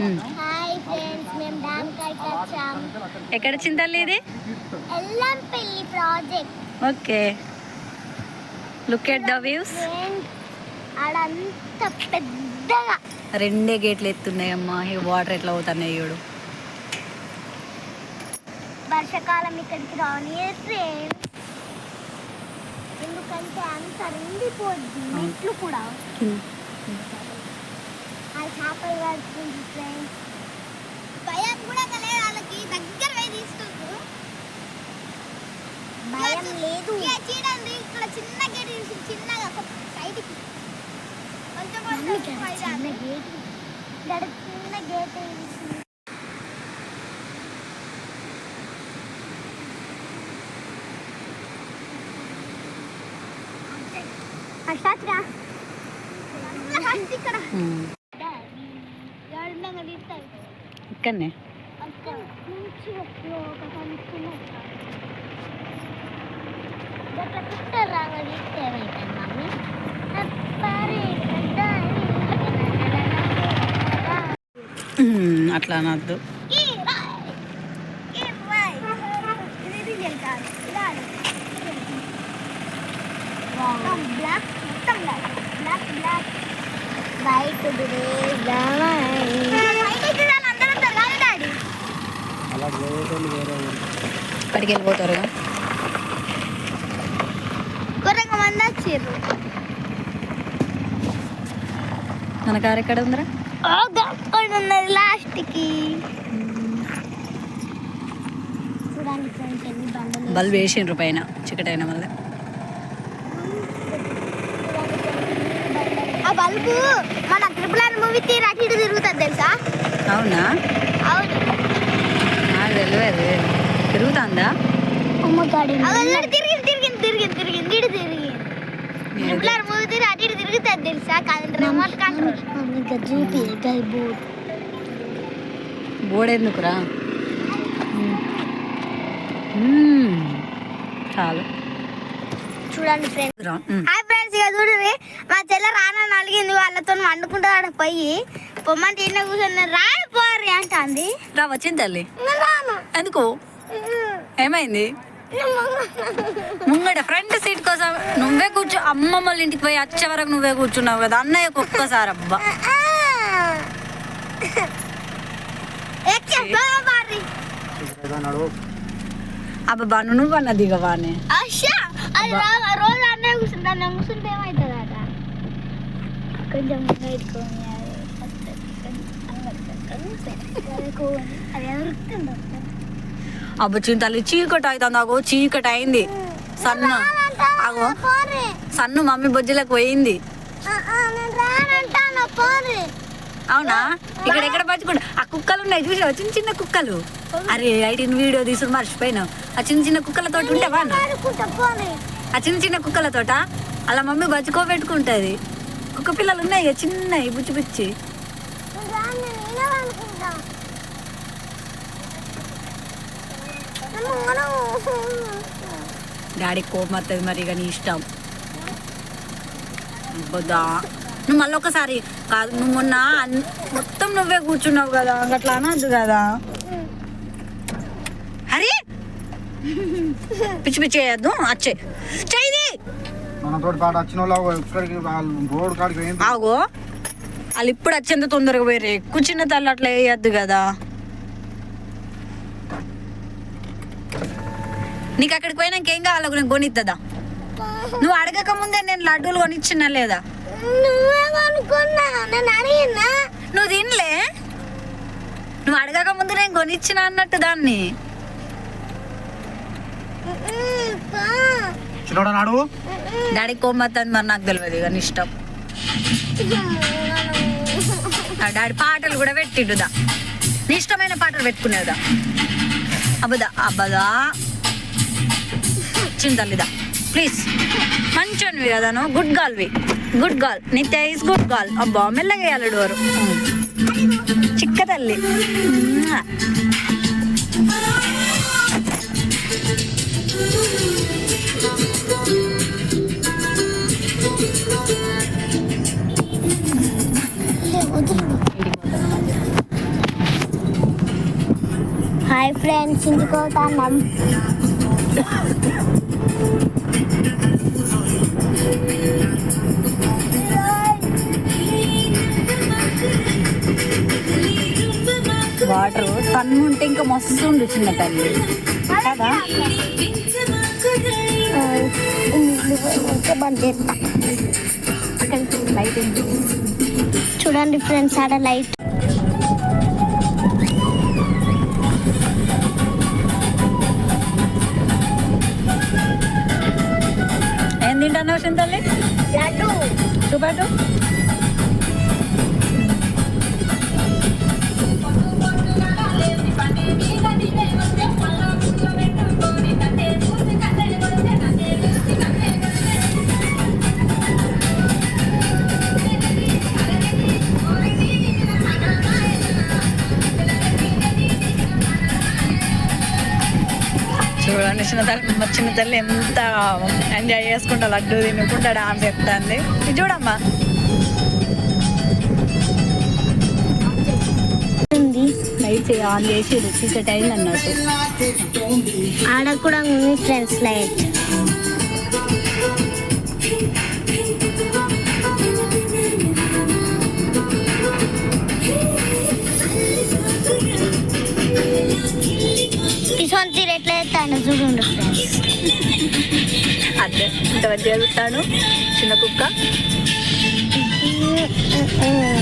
Hi friends మేము dam కాడికి వచ్చాం. ఎక్కడ చింతల్లి ఇది? Yellampalli project okay. Look at the views పెద్దగా. రెండే గేట్లు ఎత్తున్నాయమ్మా. ఈ వాటర్ ఎట్లా అవుతున్నాయి చూడు. వర్షాకాలం ఇక్కడికి రాని ఫ్రెండ్స్ ఎందుకంటే అంత నిండిపోద్ది మెట్లు కూడా. ఆ చేపలు ఫ్రెండ్స్ భయం కూడా లేదు వాళ్ళకి దగ్గర పోయి తీసుకుంటారు భయం లేదు. చూడండి ఇక్కడ చిన్న గేట్ తీసి చిన్నగా ఒక సైడ్కి కొంచెం చిన్న గేట్ ఇక్కడ చిన్న గేట్ ఇక్కడ. ఉమ్, అట్లా అనద్దు బ్లాక్ మొత్తం black black black white white ఇక్కడికి వెళ్ళిపోతారు మన కారు ఎక్కడ ఉందిరా? అక్కడ ఉన్నది లాస్ట్కి. బల్బ్ వేసిండ్రు పైన చికటైన వల్ల ఆ బల్బు మన ట్రిపుల్ ఆర్ మూవీ తీరు అటు ఇటు తిరుగుతుంది తెలుసా? అవునా? అవును. నాకు తెలియదు. తిరుగుతుందా? అక్కడ తిరిగింది తిరిగింది తిరిగింది తిరిగింది ఇటు తిరిగింది ట్రిపుల్ ఆర్ మూవీ తీరు అటు ఇటు తిరుగుతుంది తెలుసా? కాదు రిమోట్ కంట్రోల్ చూపి గై బోర్డ్. బోర్డు ఎందుకురా. చాలు. చూడండి ఫ్రెండ్స్. హాయ్ ఫ్రెండ్స్ ఇక చూడండి. మా చెల్ల రానని అలిగింది వాళ్ళతో వండుకుంటాడు పోయి. పొమ్మంటే కూర్చొని రాడు పోరి అంటుంది. రా వచ్చింది తల్లి. రాను? ఎందుకు? ఏమైంది ముంగట ఫ్రంట్ సీట్ కోసం నువ్వే కూర్చో అమ్మమ్మ వాళ్ళ ఇంటికి పోయి వచ్చే వరకు నువ్వే కూర్చున్నావు కదా అన్నయ్య ఒక్కసారి అబ్బా అబ్బా నువ్వు అన్న దిగవానే రోజు అన్నీ కూర్చుంటా కొంచెం బయటకొని అది ఎవరుకుందో అబ్బా తల్లి చీకటి అవుతుంది. అగో చీకటి అయింది. సన్ను అగో సన్ను మమ్మీ బొజ్జలకు పోయింది. అవునా? ఇక్కడ ఎక్కడ పచ్చుకుంటా ఆ కుక్కలు ఉన్నాయి చూసావా? చిన్న చిన్న కుక్కలు. అరే ఐటీన్ వీడియో తీసుకుని మర్చిపోయినావు ఆ చిన్న చిన్న కుక్కలతో ఉంటావా ఆ చిన్న చిన్న కుక్కలతోట అలా మమ్మీ బతుకోబెట్టుకుంటది కుక్క పిల్లలు ఉన్నాయి చిన్నవి బుచ్చి బుచ్చి నేను రాను నేను వినాలనుకుంటా డాడీ కోపం వస్తుంది మరి ఇక నీ ఇష్టం. బొద్దా నువ్వు మళ్ళీ ఒకసారి కాదు నువ్వు మొన్న మొత్తం నువ్వే కూర్చున్నావు కదా అట్లా అనద్దు కదా. అరే! పిచ్చి పిచ్చి చేయొద్దు అచ్చే మనతోటి పాటు వచ్చిన వాళ్ళు ఇక్కడికి వాళ్ళు రోడ్ కాడికి ఆగో. వాళ్ళు ఇప్పుడు వచ్చేంత తొందరగా పోయారు ఎక్కువ చిన్న తల్లి అట్లా వేయద్దు కదా. నీకు అక్కడికి పోయినాక ఏం కావాలో నేను కొనిస్తుందా నువ్వు అడగక ముందే నేను లడ్డూలు కొనిచ్చినా లేదా? నువ్వే తినలే. నువ్వు అడగక ముందు నేను కొనిచ్చిన అన్నట్టు దాన్ని. చిన్నోడా నాడు? డాడీ కోమత్తంది మరి నాకు తెలియదు ఇక ఇష్టం. ఆ డాడీ పాటలు కూడా పెట్టిండుదా? నీ ఇష్టమైన పాటలు పెట్టుకునేదా? అబ్బదా అబ్బదా. చింతల్లిదా ప్లీజ్ మంచోనివి కదా నువ్వు good గాల్వి good girl Nitya is good girl అబ్బా మెల్లగా వేయాలి డోరు చిక్క తల్లి. హాయ్ ఫ్రెండ్స్ ఇంటికి పోతాన్నాం వాటర్ సన్ ఉంటే ఇంకా మస్తు ఉండు చిన్న తల్లి. కదా? చూడండి ఫ్రెండ్స్ ఆడ లైట్ ఏం తింటున్నావు చింతల్లి? లడ్డు చూపెట్టు చూడండి చిన్న తల్లి మా చిన్న తల్లి ఎంత ఎంజాయ్ చేసుకుంటా లడ్డు తినుకుంటా డాన్స్ చెప్తాంది ఇది చూడమ్మా. లైట్స్ ఆన్ చేసి చీకటి అయింది అన్నట్టు. ఆడ కూడా ఉంది ఫ్రెండ్స్ లైట్. అదే. ఇంత మంచిగా చూస్తాను చిన్న కుక్క.